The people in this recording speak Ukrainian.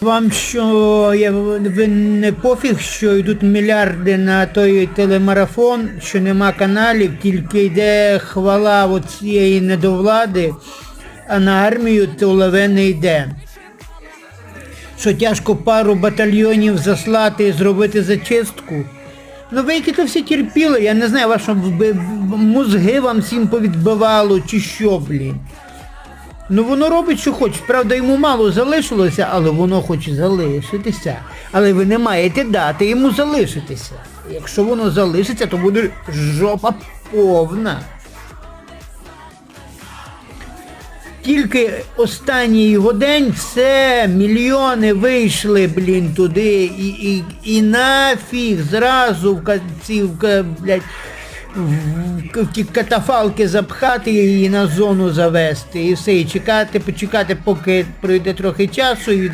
Вам що я, ви не пофіг, що йдуть мільярди на той телемарафон, що нема каналів, тільки йде хвала цієї недовлади, а на армію то лаве не йде. Що тяжко пару батальйонів заслати і зробити зачистку. Ну ви які то всі терпіли, я не знаю, ваші мозги вам всім повідбивало чи що, блін. Ну воно робить, що хоче. Правда, йому мало залишилося, але воно хоче залишитися. Але ви не маєте дати йому залишитися. Якщо воно залишиться, то буде жопа повна. Тільки останній його день все, мільйони вийшли, блін, туди і, і, і нафіг зразу в ка- ці, блядь, в, ті катафалки запхати і на зону завести. І все, і чекати, почекати, поки пройде трохи часу, і відвести.